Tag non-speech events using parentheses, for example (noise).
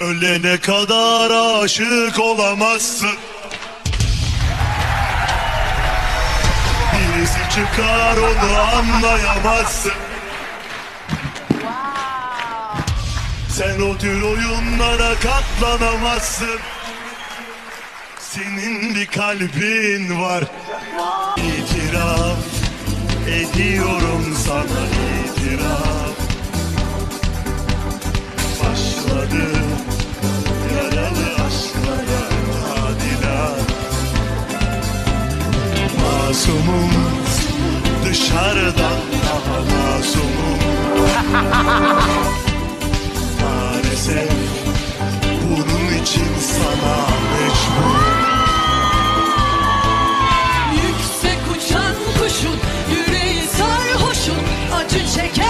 Ölene kadar aşık olamazsın. Birisi çıkar onu anlayamazsın. Sen o tür oyunlara katlanamazsın. Senin bir kalbin var. İtiraf ediyorum sana masumum. Dışarıdan daha masumum. (laughs) Maalesef bunun için sana mecbur. Yüksek uçan kuşun yüreği sarhoşun acı çeken